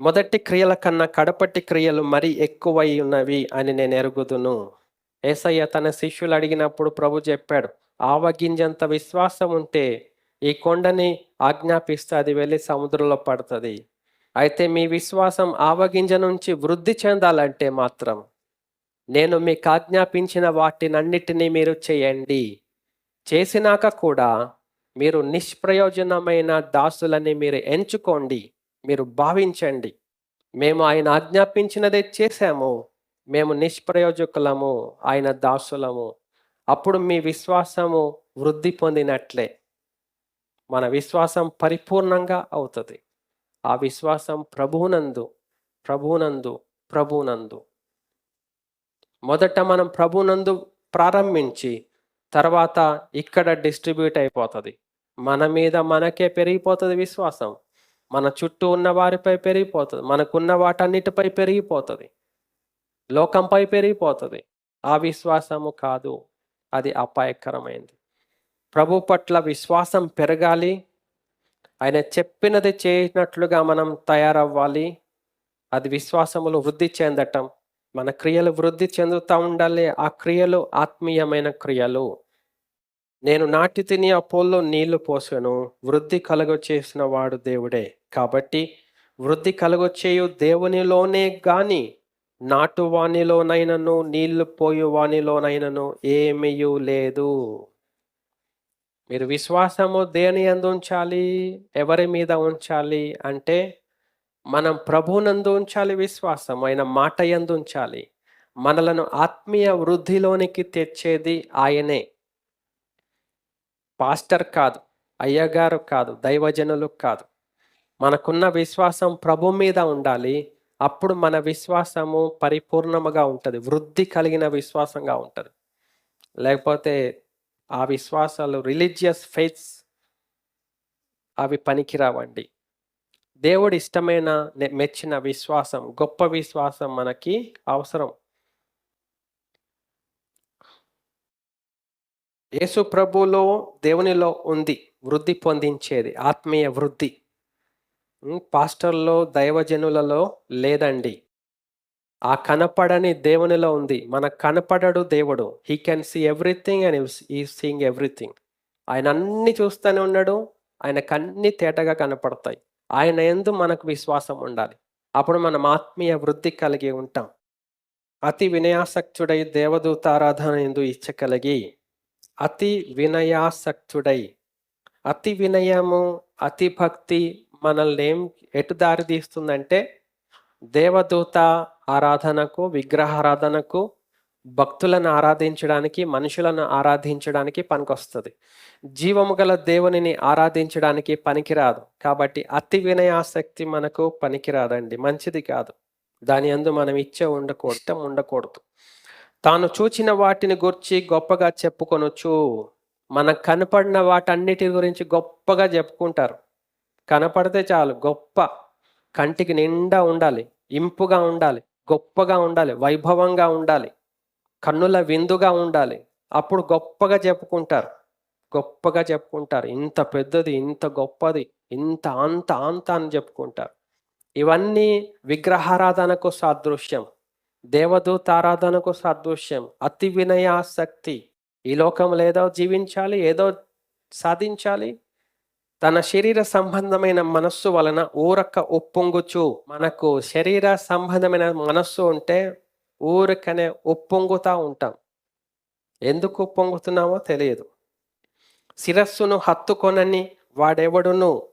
మొదటి క్రియల కన్నా కడపటి క్రియలు మరి ఎక్కువై ఉన్నవి అని నేను ఎరుగుదును. ఏసయ్య తన శిష్యులు అడిగినప్పుడు ప్రభు చెప్పాడు ఆవగింజంత విశ్వాసం ఉంటే ఈ కొండని ఆజ్ఞాపిస్తే అది వెళ్ళి సముద్రంలో పడుతుంది. అయితే మీ విశ్వాసం ఆవగింజ నుంచి వృద్ధి చెందాలంటే మాత్రం నేను మీకు ఆజ్ఞాపించిన వాటినన్నిటినీ మీరు చేయండి. చేసినాక కూడా మీరు నిష్ప్రయోజనమైన దాసులని మీరు ఎంచుకోండి. మీరు భావించండి. మేము ఆయన ఆజ్ఞాపించినదే చేశాము. మేము నిష్ప్రయోజకులము ఆయన దాసులము. అప్పుడు మీ విశ్వాసము వృద్ధి పొందినట్లే. మన విశ్వాసం పరిపూర్ణంగా అవుతుంది. ఆ విశ్వాసం ప్రభువునందు ప్రభువునందు ప్రభువునందు. మొదట మనం ప్రభునందు ప్రారంభించి తర్వాత ఇక్కడ డిస్ట్రిబ్యూట్ అయిపోతుంది. మన మీద మనకే పెరిగిపోతుంది విశ్వాసం. మన చుట్టూ ఉన్న వారిపై పెరిగిపోతుంది. మనకున్న వాటన్నిటిపై పెరిగిపోతుంది. లోకంపై పెరిగిపోతుంది. ఆ విశ్వాసము కాదు. అది అపాయకరమైంది. ప్రభు పట్ల విశ్వాసం పెరగాలి. ఆయన చెప్పినది చేసినట్లుగా మనం తయారవ్వాలి. అది విశ్వాసములు వృద్ధి చెందటం మన క్రియలు వృద్ధి చెందుతూ ఉండాలి. ఆ క్రియలు ఆత్మీయమైన క్రియలు. నేను నాటి తిని అపోల్లో నీళ్ళు పోసాను. వృద్ధి కలగొచ్చేసిన వాడు దేవుడే. కాబట్టి వృద్ధి కలుగొచ్చేయు దేవునిలోనే గాని నాటువానిలోనైనను నీళ్ళు పోయు ఏమీయూ లేదు. మీరు విశ్వాసము దేని ఎందు ఉంచాలి? ఎవరి మీద ఉంచాలి? అంటే మనం ప్రభునందు ఉంచాలి విశ్వాసం ఆయన మాట ఎందు ఉంచాలి. మనలను ఆత్మీయ వృద్ధిలోనికి తెచ్చేది ఆయనే. పాస్టర్ కాదు అయ్యగారు కాదు దైవజనులు కాదు. మనకున్న విశ్వాసం ప్రభు మీద ఉండాలి. అప్పుడు మన విశ్వాసము పరిపూర్ణముగా ఉంటుంది. వృద్ధి కలిగిన విశ్వాసంగా ఉంటుంది. లేకపోతే ఆ విశ్వాసాలు రిలీజియస్ ఫెయిత్స్ అవి పనికిరావండి. దేవుడు ఇష్టమైన నె- మెచ్చిన విశ్వాసం గొప్ప విశ్వాసం మనకి అవసరం. యేసు ప్రభులో దేవునిలో ఉంది వృద్ధి పొందించేది ఆత్మీయ వృద్ధి. పాస్టర్లో దైవజనులలో లేదండి. ఆ కనపడని దేవునిలో ఉంది. మన కనపడడు దేవుడు. He can see everything and he seeing everything ఆయన అన్ని చూస్తూనే ఉన్నాడు. ఆయనకు అన్ని తేటగా కనపడతాయి. ఆయన ఎందు మనకు విశ్వాసం ఉండాలి. అప్పుడు మనం ఆత్మీయ వృద్ధి కలిగి ఉంటాం. అతి వినయాసక్తుడై దేవదూత ఆరాధన ఎందు ఇచ్చగలిగి అతి వినయాసక్తుడై. అతి వినయము అతి భక్తి మనల్ని ఏం ఎటు దారి తీస్తుందంటే దేవదూత ఆరాధనకు విగ్రహారాధనకు భక్తులను ఆరాధించడానికి మనుషులను ఆరాధించడానికి పనికొస్తుంది. జీవము గల దేవునిని ఆరాధించడానికి పనికిరాదు. కాబట్టి అతి వినయాసక్తి మనకు పనికిరాదండి. మంచిది కాదు. దాని అందు మనం ఇచ్చే ఉండకూడదు ఇష్టం ఉండకూడదు. తాను చూచిన వాటిని గురించి గొప్పగా చెప్పుకొనొచ్చు. మనకు కనపడిన వాటన్నిటి గురించి గొప్పగా చెప్పుకుంటారు. కనపడితే చాలు గొప్ప. కంటికి నిండా ఉండాలి. ఇంపుగా ఉండాలి. గొప్పగా ఉండాలి. వైభవంగా ఉండాలి. కన్నుల విందుగా ఉండాలి. అప్పుడు గొప్పగా చెప్పుకుంటారు. గొప్పగా చెప్పుకుంటారు. ఇంత పెద్దది ఇంత గొప్పది ఇంత అంత అంత అని చెప్పుకుంటారు. ఇవన్నీ విగ్రహారాధనకు సాదృశ్యం. దేవదూత ఆరాధనకు సాదృశ్యం అతి వినయాసక్తి. ఈ లోకంలో ఏదో జీవించాలి ఏదో సాధించాలి. తన శరీర సంబంధమైన మనస్సు వలన ఊరక ఉప్పొంగుచు. మనకు శరీర సంబంధమైన మనస్సు ఉంటే ఊరికనే ఉప్పొంగుతా ఉంటాం. ఎందుకు ఉప్పొంగుతున్నామో తెలియదు. శిరస్సును హత్తుకొనని వాడెవడును?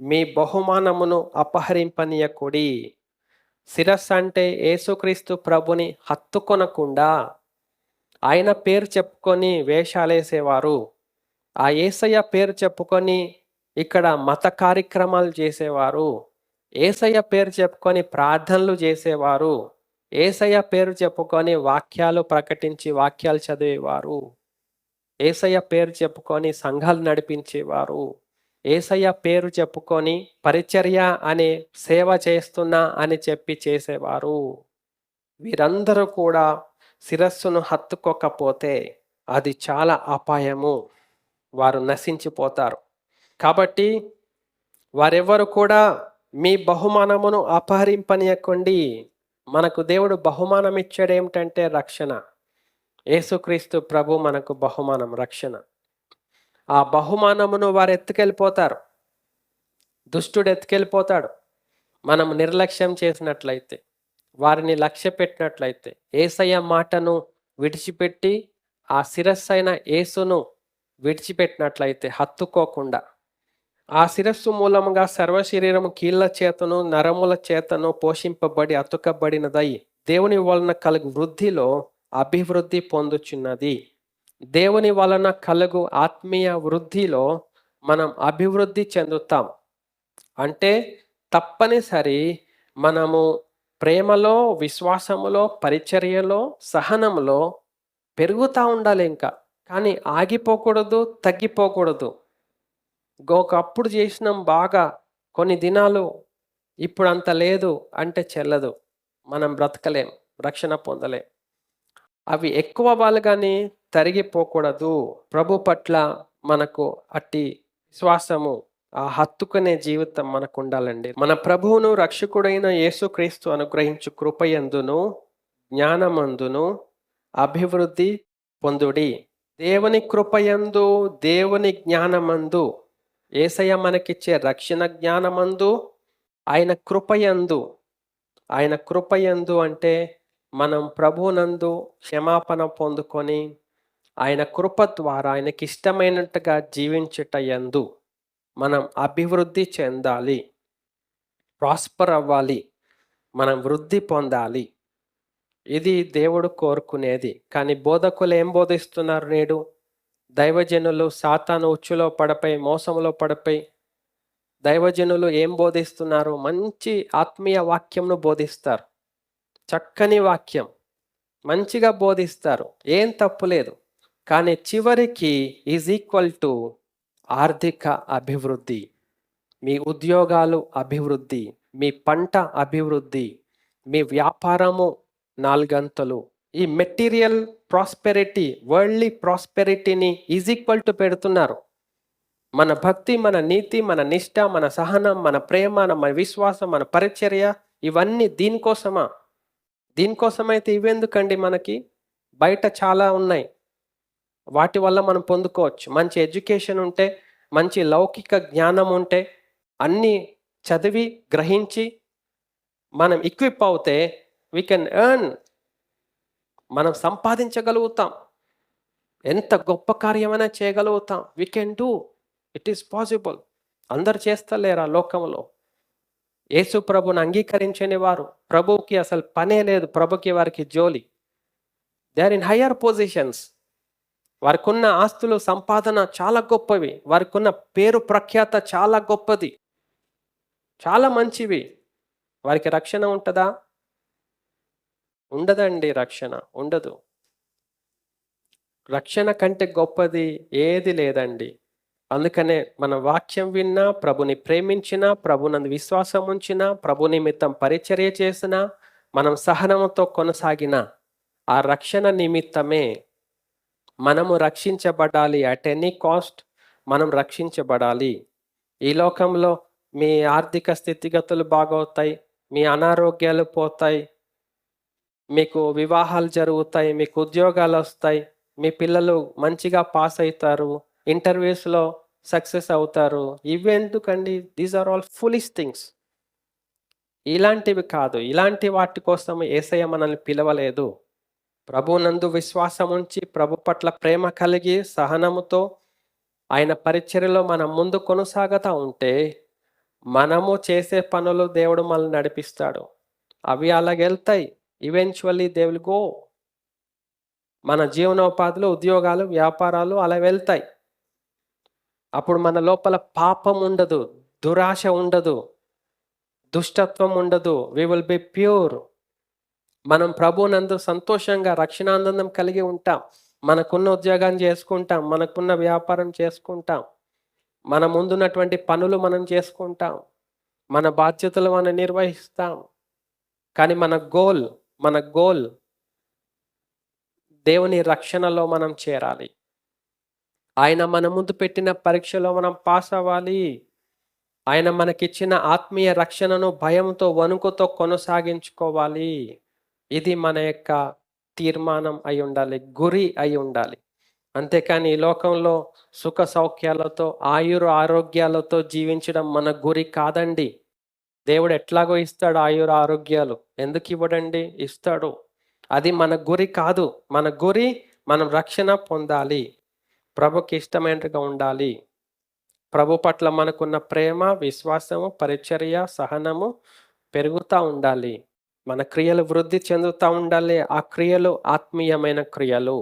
మీ బహుమానమును అపహరింపనీయకుడి. శిరస్సు అంటే యేసుక్రీస్తు ప్రభుని హత్తుకొనకుండా ఆయన పేరు చెప్పుకొని వేషాలేసేవారు. ఆ ఏసయ్య పేరు చెప్పుకొని ఇక్కడ మత కార్యక్రమాలు చేసేవారు. ఏసయ్య పేరు చెప్పుకొని ప్రార్థనలు చేసేవారు. ఏసయ్య పేరు చెప్పుకొని వాక్యాలు ప్రకటించి వాక్యాలు చదివేవారు. ఏసయ్య పేరు చెప్పుకొని సంఘాలు నడిపించేవారు. ఏసయ్య పేరు చెప్పుకొని పరిచర్య అనే సేవ చేస్తున్నా అని చెప్పి చేసేవారు. వీరందరూ కూడా శిరస్సును హత్తుకోకపోతే అది చాలా అపాయము. వారు నశించిపోతారు. కాబట్టి వారెవ్వరు కూడా మీ బహుమానమును అపహరింపనీయకండి. మనకు దేవుడు బహుమానం ఇచ్చాడు ఏమిటంటే రక్షణ. యేసుక్రీస్తు ప్రభు మనకు బహుమానం రక్షణ. ఆ బహుమానమును వారు ఎత్తుకెళ్ళిపోతారు. దుష్టుడు ఎత్తుకెళ్ళిపోతాడు. మనం నిర్లక్ష్యం చేసినట్లయితే వారిని లక్ష్య పెట్టినట్లయితే ఏసయ్య మాటను విడిచిపెట్టి ఆ శిరస్సైన యేసును విడిచిపెట్టినట్లయితే హత్తుకోకుండా ఆ శిరస్సు మూలముగా సర్వ శరీరము కీళ్ళ చేతను నరముల చేతను పోషింపబడి అతుకబడినదై దేవుని వలన కలుగు వృద్ధిలో అభివృద్ధి పొందుచున్నది. దేవుని వలన కలుగు ఆత్మీయ వృద్ధిలో మనం అభివృద్ధి చెందుతాం. అంటే తప్పనిసరి మనము ప్రేమలో విశ్వాసములో పరిచర్యలో సహనములో పెరుగుతూ ఉండాలి ఇంకా. కానీ ఆగిపోకూడదు తగ్గిపోకూడదు. ఒకప్పుడు చేసినాం బాగా కొన్ని దినాలు ఇప్పుడు అంత లేదు అంటే చెల్లదు. మనం బ్రతకలేం రక్షణ పొందలేం. అవి ఎక్కువ వాళ్ళు కానీ తరిగిపోకూడదు. ప్రభు పట్ల మనకు అట్టి విశ్వాసము ఆ హత్తుకునే జీవితం మనకు ఉండాలండి మన ప్రభువును రక్షకుడైన యేసుక్రీస్తు అనుగ్రహించు కృపయందును జ్ఞానమందును అభివృద్ధి పొందుడి. దేవుని కృపయందు దేవుని జ్ఞానమందు ఏసయ్య మనకిచ్చే రక్షణ జ్ఞానమందు ఆయన కృపయందు. ఆయన కృపయందు అంటే మనం ప్రభునందు క్షమాపణ పొందుకొని ఆయన కృప ద్వారా ఆయనకి ఇష్టమైనట్టుగా జీవించుట యందు మనం అభివృద్ధి చెందాలి. ప్రాస్పర్ అవ్వాలి. మనం వృద్ధి పొందాలి. ఇది దేవుడు కోరుకునేది. కానీ బోధకులు ఏం బోధిస్తున్నారు నేడు? దైవజనులు సాతాను ఉచ్చులో పడపై మోసంలో పడపై దైవజనులు ఏం బోధిస్తున్నారు? మంచి ఆత్మీయ వాక్యంను బోధిస్తారు. చక్కని వాక్యం. మంచిగా బోధిస్తారు. ఏం తప్పు లేదు. కానీ చివరికి ఈజ్ ఈక్వల్ టు ఆర్థిక అభివృద్ధి మీ ఉద్యోగాలు అభివృద్ధి మీ పంట అభివృద్ధి మీ వ్యాపారము నాలుగంతలు. ఈ మెటీరియల్ ప్రాస్పెరిటీ వరల్డ్లీ ప్రాస్పెరిటీని ఈజ్ ఈక్వల్ టు పెడుతున్నారు. మన భక్తి మన నీతి మన నిష్ట మన సహనం మన ప్రేమ మన విశ్వాసం మన పరిచర్య ఇవన్నీ దీనికోసమా? దీనికోసమైతే ఇవెందుకండి మనకి? బయట చాలా ఉన్నాయి. వాటి వల్ల మనం పొందుకోవచ్చు. మంచి ఎడ్యుకేషన్ ఉంటే మంచి లౌకిక జ్ఞానం ఉంటే అన్నీ చదివి గ్రహించి మనం ఎక్విప్ అవుతే వీ కెన్ ఎర్న్ మనం సంపాదించగలుగుతాం. ఎంత గొప్ప కార్యమైనా చేయగలుగుతాం. We can do it is possible అందరు చేస్తలేరా లోకంలో? యేసు ప్రభుని అంగీకరించని వారు. ప్రభుకి అసలు పనే లేదు. ప్రభుకి వారికి జోలి. They are in higher positions వారికి ఉన్న ఆస్తులు సంపాదన చాలా గొప్పవి. వారికి ఉన్న పేరు ప్రఖ్యాత చాలా గొప్పది. చాలా మంచివి. వారికి రక్షణ ఉంటుందా? ఉండదండి రక్షణ. ఉండదు. రక్షణ కంటే గొప్పది ఏది లేదండి. అందుకనే మన వాక్యం విన్నా ప్రభుని ప్రేమించినా ప్రభునందు విశ్వాసం ఉంచినా ప్రభు నిమిత్తం పరిచర్య చేసినా మనం సహనంతో కొనసాగిన ఆ రక్షణ నిమిత్తమే మనము రక్షించబడాలి అట్ ఎనీ కాస్ట్ మనం రక్షించబడాలి. ఈ లోకంలో మీ ఆర్థిక స్థితిగతులు బాగవుతాయి మీ అనారోగ్యాలు పోతాయి మీకు వివాహాలు జరుగుతాయి మీకు ఉద్యోగాలు వస్తాయి మీ పిల్లలు మంచిగా పాస్ అవుతారు ఇంటర్వ్యూస్లో సక్సెస్ అవుతారు. ఇవెందుకండి these are all foolish things ఇలాంటివి కాదు. ఇలాంటి వాటి కోసం ఏసయ్య మనల్ని పిలవలేదు. ప్రభునందు విశ్వాసం ఉంచి ప్రభు పట్ల ప్రేమ కలిగి సహనముతో ఆయన పరిచర్యలో మనం ముందు కొనసాగుతూ ఉంటే మనము చేసే పనులు దేవుడు మనల్ని నడిపిస్తాడు. అవి అలాగెళ్తాయి. ఈవెన్చువల్లీ దేవుడు గో మన జీవనోపాధులు ఉద్యోగాలు వ్యాపారాలు అలా వెళ్తాయి. అప్పుడు మన లోపల పాపం ఉండదు దురాశ ఉండదు దుష్టత్వం ఉండదు. వి విల్ బి ప్యూర్ మనం ప్రభునందు సంతోషంగా రక్షణానందం కలిగి ఉంటాం. మనకున్న ఉద్యోగాన్ని చేసుకుంటాం. మనకున్న వ్యాపారం చేసుకుంటాం. మన ముందున్నటువంటి పనులు మనం చేసుకుంటాం. మన బాధ్యతలు మనం నిర్వహిస్తాం. కానీ మన గోల్ మన గోల్ దేవుని రక్షణలో మనం చేరాలి. ఆయన మన ముందు పెట్టిన పరీక్షలో మనం పాస్ అవ్వాలి. ఆయన మనకిచ్చిన ఆత్మీయ రక్షణను భయంతో వణుకుతో కొనసాగించుకోవాలి. ఇది మన యొక్క తీర్మానం అయి ఉండాలి గురి అయి ఉండాలి. అంతేకాని ఈ లోకంలో సుఖ సౌఖ్యాలతో ఆయుర ఆరోగ్యాలతో జీవించడం మన గురి కాదండి. దేవుడు ఎట్లాగో ఇస్తాడు ఆయుర ఆరోగ్యాలు. ఎందుకు ఇవ్వడండి? ఇస్తాడు. అది మన గురి కాదు. మన గురి మనం రక్షణ పొందాలి. ప్రభుకి ఇష్టమైనట్టుగా ఉండాలి. ప్రభు పట్ల మనకున్న ప్రేమ విశ్వాసము పరిచర్య సహనము పెరుగుతూ ఉండాలి. మన క్రియలు వృద్ధి చెందుతూ ఉండాలి. ఆ క్రియలు ఆత్మీయమైన క్రియలు.